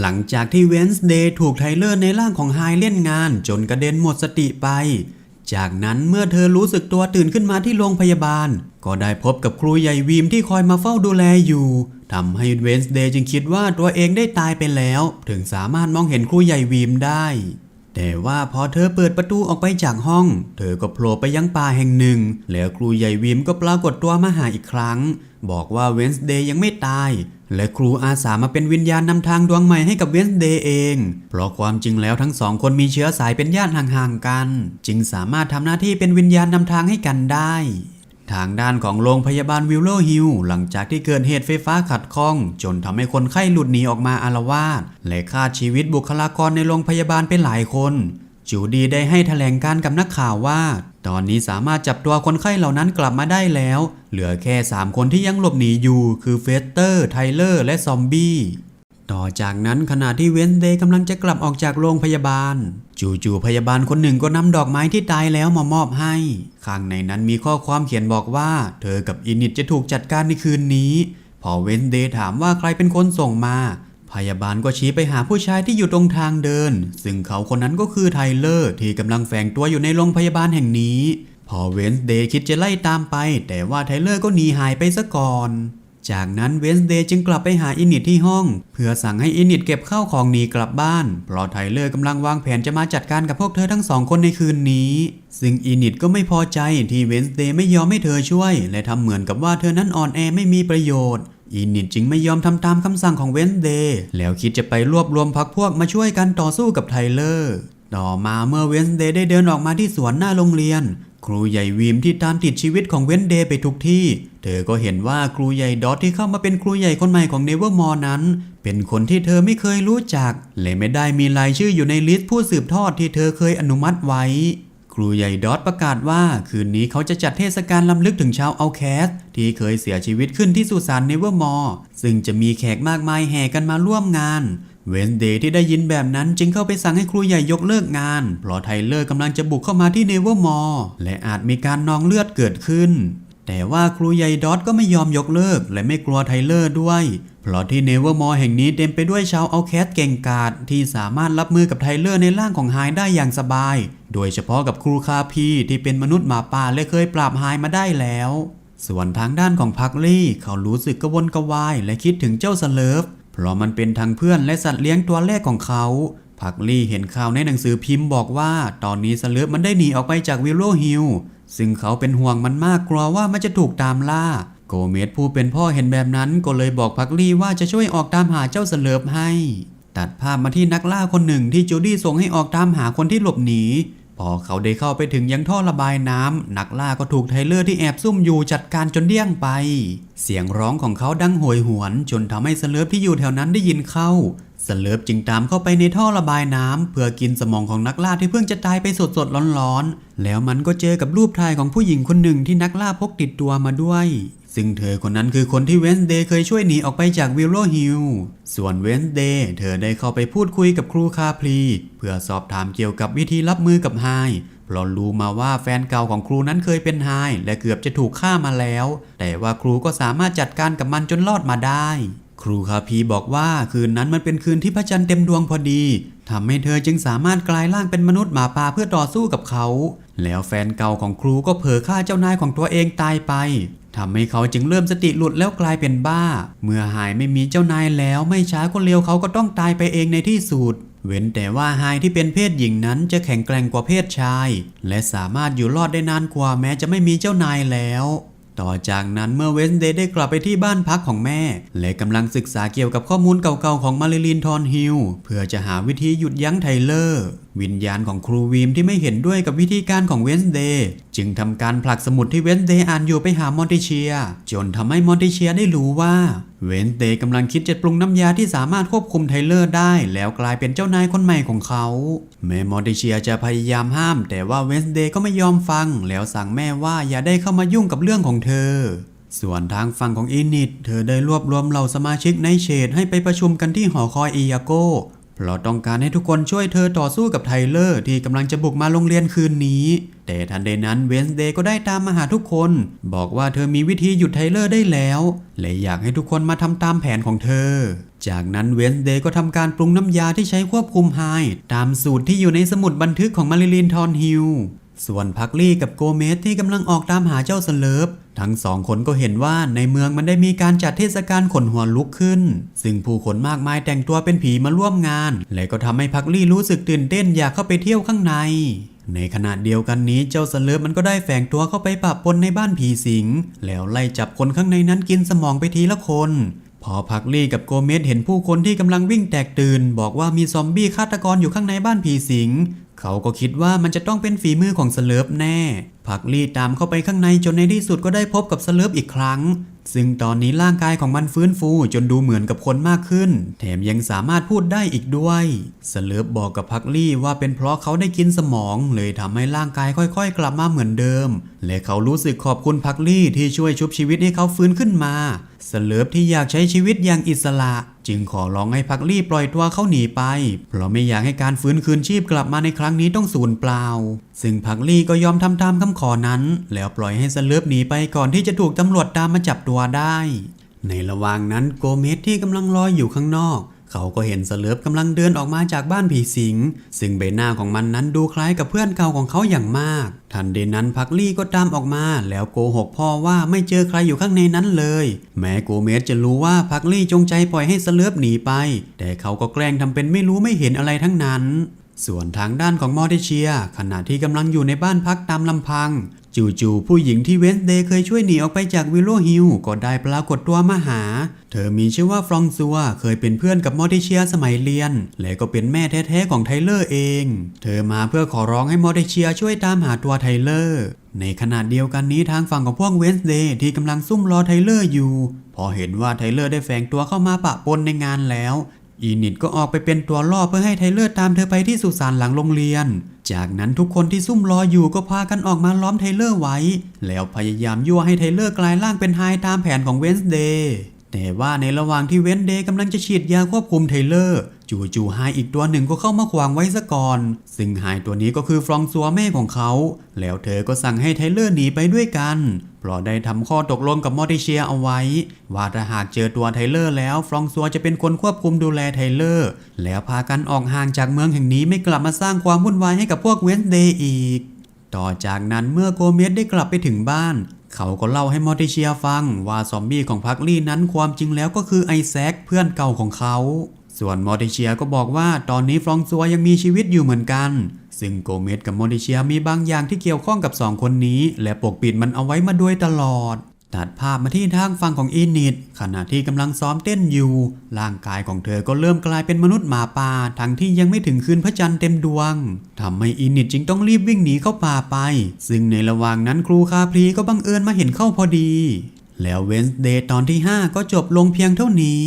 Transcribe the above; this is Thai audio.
หลังจากที่เวนส์เดย์ถูกไทเลอร์ในร่างของไฮเล่นงานจนกระเด็นหมดสติไป จากนั้นเมื่อเธอรู้สึกตัวตื่นขึ้นมาที่โรงพยาบาล ก็ได้พบกับครูใหญ่วีมที่คอยมาเฝ้าดูแลอยู่ทำให้เวนส์เดย์จึงคิดว่าตัวเองได้ตายไปแล้ว ถึงสามารถมองเห็นครูใหญ่วีมได้ แต่ว่าพอเธอเปิดประตูออกไปจากห้อง เธอก็โผล่ไปยังป่าแห่งหนึ่ง แล้วครูใหญ่วิมก็ปรากฏตัวมาหาอีกครั้ง บอกว่าเวนส์เดย์ยังไม่ตาย และครูอาสามาเป็นวิญญาณนำทางดวงใหม่ให้กับเวนส์เดย์เอง เพราะความจริงแล้วทั้งสองคนมีเชื้อสายเป็นญาติห่างๆกัน จึงสามารถทำหน้าที่เป็นวิญญาณนำทางให้กันได้ ทางด้านของโรงพยาบาลวิลโลฮิลหลังจากที่เกิดเหตุไฟฟ้าขัดข้อง จนทำให้คนไข้หลุดหนีออกมาอารวาสและฆ่าชีวิตบุคลากรในโรงพยาบาลไปหลายคนจูดีได้ให้แถลงการกับนักข่าวว่า ตอนนี้สามารถจับตัวคนไข้เหล่านั้นกลับมาได้แล้ว เหลือแค่ 3 คนที่ยังหลบหนีอยู่ คือเฟสเตอร์ ไทเลอร์ และซอมบี้ ต่อจากนั้นขณะที่เวนเดย์กำลังจะกลับออกจากโรงพยาบาล จู่ๆพยาบาลคนหนึ่งก็นำดอกไม้ที่ตายแล้วมามอบให้ ข้างในนั้นมีข้อความเขียนบอกว่า เธอกับอินิตจะถูกจัดการในคืนนี้ พอเวนเดย์ถามว่าใครเป็นคนส่งมา พยาบาลก็ชี้ไปหาผู้ชายที่อยู่ตรงทางเดิน ซึ่งเขาคนนั้นก็คือไทเลอร์ที่กำลังแฝงตัวอยู่ในโรงพยาบาลแห่งนี้ พอเวนส์เดย์คิดจะไล่ตามไป แต่ว่าไทเลอร์ก็หนีหายไปซะก่อน จากนั้นเวนส์เดย์จึงกลับไปหาอินิตที่ห้อง เพื่อสั่งให้อินิตเก็บข้าวของหนีกลับบ้าน เพราะไทเลอร์กำลังวางแผนจะมาจัดการกับพวกเธอทั้งสองคนในคืนนี้ ซึ่งอินิตก็ไม่พอใจที่เวนส์เดย์ไม่ยอมให้เธอช่วย และทำเหมือนกับว่าเธอนั้นอ่อนแอไม่มีประโยชน์ อินิตจึงไม่ยอมทำตามคำสั่งของเวนส์เดย์แล้วคิดจะไปรวบรวมพักพวกมาช่วยกันต่อสู้กับไทเลอร์ ต่อมาเมื่อเวนส์เดย์ได้เดินออกมาที่สวนหน้าโรงเรียน ครูใหญ่วีมที่ตามติดชีวิตของเวนเดย์ไปทุกที่ เธอก็เห็นว่าครูใหญ่ดอทที่เข้ามาเป็นครูใหญ่คนใหม่ของเนเวอร์มอร์นั้น เป็นคนที่เธอไม่เคยรู้จัก และไม่ได้มีรายชื่ออยู่ในลิสต์ผู้สืบทอดที่เธอเคยอนุมัติไว้ รูใหญ่ดอทประกาศว่าคืนนี้เขาจะจัดเทศกาลล้ำลึกถึงชาวเอาแคส ที่เคยเสียชีวิตขึ้นที่สุสานเนเวอร์มอร์ซึ่งจะมีแขกมากมายแห่กันมาร่วมงานเวนเดย์ที่ได้ยินแบบนั้นจึงเข้าไปสั่งให้ครูใหญ่ยกเลิกงาน เพราะไทเลอร์กำลังจะบุกเข้ามาที่เนเวอร์มอร์และอาจมีการนองเลือดเกิดขึ้น แต่ว่าครูใหญ่ดอทก็ไม่ยอมยกเลิก และไม่กลัวไทเลอร์ด้วย เพราะที่เนเวอร์มอร์แห่งนี้เต็มไปด้วยชาวเอาแคสเก่งกาจที่สามารถรับมือกับไทเลอร์ในร่างของไฮได้อย่างสบาย โดยเฉพาะกับครูคาพีที่เป็นมนุษย์หมาป่าและเคยปราบไฮมาได้แล้ว ส่วนทางด้านของพักลี่ เขารู้สึกกระวนกระวายและคิดถึงเจ้าสเลิฟเพราะมันเป็นทั้งเพื่อนและสัตว์เลี้ยงตัวแรกของเขาพักลี่เห็นข่าวในหนังสือพิมพ์บอกว่า ตอนนี้สเลิฟมันได้หนีออกไปจากวิลโลฮิล ซึ่งเขาเป็นห่วงมันมากกลัวว่ามันจะถูกตามล่า โกเมสผู้เป็นพ่อเห็นแบบนั้นก็เลยบอกพักลี่ว่าจะช่วยออกตามหาเจ้าเสลิฟให้ ตัดภาพมาที่นักล่าคนหนึ่งที่จูดี้ส่งให้ออกตามหาคนที่หลบหนี พอเขาได้เข้าไปถึงยังท่อระบายน้ำนักล่าก็ถูกไทเลอร์ที่แอบซุ่มอยู่จัดการจนเดี้ยงไป เสียงร้องของเขาดังโหยหวนจนทำให้สเลิฟที่อยู่แถวนั้นได้ยินเข้าสเลิฟจึงตามเข้าไปในท่อระบายน้ำเพื่อกินสมองของนักล่าที่เพิ่งจะตายไปสดๆร้อนๆ แล้วมันก็เจอกับรูปถ่ายของผู้หญิงคนหนึ่งที่นักล่าพกติดตัวมาด้วย ซึ่งเธอคนนั้นคือคนที่เวนส์เดย์เคยช่วยหนีออกไปจากวิลโลฮิลส่วนเวนส์เดย์เธอได้เข้าไปพูดคุยกับครูคาพลี เพื่อสอบถามเกี่ยวกับวิธีรับมือกับไฮเพราะรู้มาว่าแฟนเก่าของครูนั้นเคยเป็นไฮและเกือบจะถูกฆ่ามาแล้ว แต่ว่าครูก็สามารถจัดการกับมันจนรอดมาได้ ครูคาพีบอกว่าคืนนั้นมันเป็นคืนที่พระจันทร์เต็มดวงพอดีทำให้เธอจึงสามารถกลายร่างเป็นมนุษย์หมาป่าเพื่อต่อสู้กับเขา แล้วแฟนเก่าของครูก็เผลอฆ่าเจ้านายของตัวเองตายไป ทำให้เขาจึงเริ่มสติหลุดแล้วกลายเป็นบ้า เมื่อหายไม่มีเจ้านายแล้วไม่ช้าก็เร็วเขาก็ต้องตายไปเองในที่สุดเว้นแต่ว่าไฮที่เป็นเพศหญิงนั้นจะแข็งแกร่งกว่าเพศชาย และสามารถอยู่รอดได้นานกว่าแม้จะไม่มีเจ้านายแล้ว ต่อจากนั้นเมื่อเวนเดย์ได้กลับไปที่บ้านพักของแม่ และกำลังศึกษาเกี่ยวกับข้อมูลเก่าๆของมาริลินทอนฮิลเพื่อจะหาวิธีหยุดยั้งไทเลอร์ วิญญาณของครูวีมที่ไม่เห็นด้วยกับวิธีการของเวนเดย์จึงทำการผลักสมุดที่เวนเดย์อ่านอยู่ไปหามอนติเชีย จนทำให้มอนติเชียได้รู้ว่าเวนเดย์กำลังคิดจะปรุงน้ำยาที่สามารถควบคุมไทเลอร์ได้ แล้วกลายเป็นเจ้านายคนใหม่ของเขาแม่มอนติเชียจะพยายามห้าม แต่ว่าเวนเดย์ก็ไม่ยอมฟัง แล้วสั่งแม่ว่าอย่าได้เข้ามายุ่งกับเรื่องของเธอส่วนทางฝั่งของอินิดเธอได้รวบรวมเหล่าสมาชิกในเชดให้ไปประชุมกันที่หอคอยอียาโก เพราะต้องการให้ทุกคนช่วยเธอต่อสู้กับไทเลอร์ที่กำลังจะบุกมาโรงเรียนคืนนี้ แต่ทันใดนั้นเวนส์เดย์ก็ได้ตามมาหาทุกคน บอกว่าเธอมีวิธีหยุดไทเลอร์ได้แล้วและอยากให้ทุกคนมาทำตามแผนของเธอ จากนั้นเวนส์เดย์ก็ทำการปรุงน้ำยาที่ใช้ควบคุมไฮตามสูตรที่อยู่ในสมุดบันทึกของมาริลินทอนฮิล ส่วนพักลี่กับโกเมสที่กำลังออกตามหาเจ้าสเลิฟทั้งสองคนก็เห็นว่าในเมืองมันได้มีการจัดเทศกาลขนหัวลุกขึ้น ซึ่งผู้คนมากมายแต่งตัวเป็นผีมาร่วมงาน และก็ทำให้พักลี่รู้สึกตื่นเต้นอยากเข้าไปเที่ยวข้างใน ในขณะเดียวกันนี้เจ้าสเลิฟมันก็ได้แฝงตัวเข้าไปปะปนในบ้านผีสิง แล้วไล่จับคนข้างในนั้นกินสมองไปทีละคน พอพักลี่กับโกเมสเห็นผู้คนที่กำลังวิ่งแตกตื่น บอกว่ามีซอมบี้ฆาตกรอยู่ข้างในบ้านผีสิง เขาก็คิดว่ามันจะต้องเป็นฝีมือของสเลิฟแน่ พักลี่ตามเข้าไปข้างในจนในที่สุดก็ได้พบกับสเลิฟอีกครั้ง ซึ่งตอนนี้ร่างกายของมันฟื้นฟูจนดูเหมือนกับคนมากขึ้น แถมยังสามารถพูดได้อีกด้วยสเลิฟบอกกับพักลี่ว่าเป็นเพราะเขาได้กินสมอง เลยทำให้ร่างกายค่อยๆ กลับมาเหมือนเดิม และเขารู้สึกขอบคุณพักลี่ที่ช่วยชุบชีวิตให้เขาฟื้นขึ้นมาสเลิฟที่อยากใช้ชีวิตอย่างอิสระ จึงขอร้องให้พักลี่ปล่อยตัวเขาหนีไป เพราะไม่อยากให้การฟื้นคืนชีพกลับมาในครั้งนี้ต้องสูญเปล่า ซึ่งพักลี่ก็ยอมทำตามคำขอนั้น แล้วปล่อยให้สเลิฟหนีไปก่อนที่จะถูกตำรวจตามมาจับตัวได้ ในระหว่างนั้นโกเมสที่กำลังรอยอยู่ข้างนอก เขาก็เห็นสเลิฟกำลังเดินออกมาจากบ้านผีสิง ซึ่งใบหน้าของมันนั้นดูคล้ายกับเพื่อนเก่าของเขาอย่างมาก ทันใดนั้นพักลี่ก็ตามออกมา แล้วโกหกพ่อว่าไม่เจอใครอยู่ข้างในนั้นเลย แม้โกเมสจะรู้ว่าพักลี่จงใจปล่อยให้สเลิฟหนีไป แต่เขาก็แกล้งทำเป็นไม่รู้ไม่เห็นอะไรทั้งนั้น ส่วนทางด้านของมอร์ติเชีย ขณะที่กำลังอยู่ในบ้านพักตามลำพัง จู่ๆผู้หญิงที่เวนสเดย์เคยช่วยหนีออกไปจากวิลโลฮิลก็ได้ปรากฏตัวมาหา เธอมีชื่อว่าฟรองซัวเคยเป็นเพื่อนกับมอร์ติเชียสมัยเรียน และก็เป็นแม่แท้ๆของไทเลอร์เอง เธอมาเพื่อขอร้องให้มอร์ติเชียช่วยตามหาตัวไทเลอร์ในขณะเดียวกันนี้ทางฝั่งของพวกเวนสเดย์ที่กำลังซุ่มรอไทเลอร์อยู่ พอเห็นว่าไทเลอร์ได้แฝงตัวเข้ามาปะปนในงานแล้ว อีนิดก็ออกไปเป็นตัวล่อเพื่อให้ไทเลอร์ตามเธอไปที่สุสานหลังโรงเรียน จากนั้นทุกคนที่ซุ่มรออยู่ก็พากันออกมาล้อมไทเลอร์ไว้ แล้วพยายามยั่วให้ไทเลอร์กลายร่างเป็นไฮตามแผนของเวนส์เดย์แต่ว่าในระหว่างที่เวนส์เดย์กำลังจะฉีดยาควบคุมไทเลอร์ จู่ๆไฮอีกตัวหนึ่งก็เข้ามาขวางไว้ซะก่อน ซึ่งไฮตัวนี้ก็คือฟรองซัวแม่ของเขา แล้วเธอก็สั่งให้ไทเลอร์หนีไปด้วยกันเพราะได้ทำข้อตกลงกับมอร์ติเชียเอาไว้ ว่าถ้าหากเจอตัวไทเลอร์แล้วฟรองซัวจะเป็นคนควบคุมดูแลไทเลอร์ แล้วพากันออกห่างจากเมืองแห่งนี้ไม่กลับมาสร้างความวุ่นวายให้กับพวกเวนส์เดย์อีก ต่อจากนั้นเมื่อโกเมสได้กลับไปถึงบ้านเขาก็เล่าให้มอร์ติเชียฟังว่าซอมบี้ของพักลี่นั้นความจริงแล้วก็คือไอแซคเพื่อนเก่าของเขา ส่วนมอร์ติเชียก็บอกว่าตอนนี้ฟรองซัวยังมีชีวิตอยู่เหมือนกัน ซึ่งโกเมสกับมอร์ติเชียมีบางอย่างที่เกี่ยวข้องกับสองคนนี้ และปกปิดมันเอาไว้มาโดยตลอด ตัดภาพมาที่ทางฝั่งของอีนิดขณะที่กำลังซ้อมเต้นอยู่ ร่างกายของเธอก็เริ่มกลายเป็นมนุษย์หมาป่าทั้งที่ยังไม่ถึงคืนพระจันทร์เต็มดวงทำให้อีนิดจึงต้องรีบวิ่งหนีเข้าป่าไป ซึ่งในระหว่างนั้นครูคาพรีก็บังเอิญมาเห็นเข้าพอดี แล้วเวนส์เดย์ตอนที่ 5 ก็จบลงเพียงเท่านี้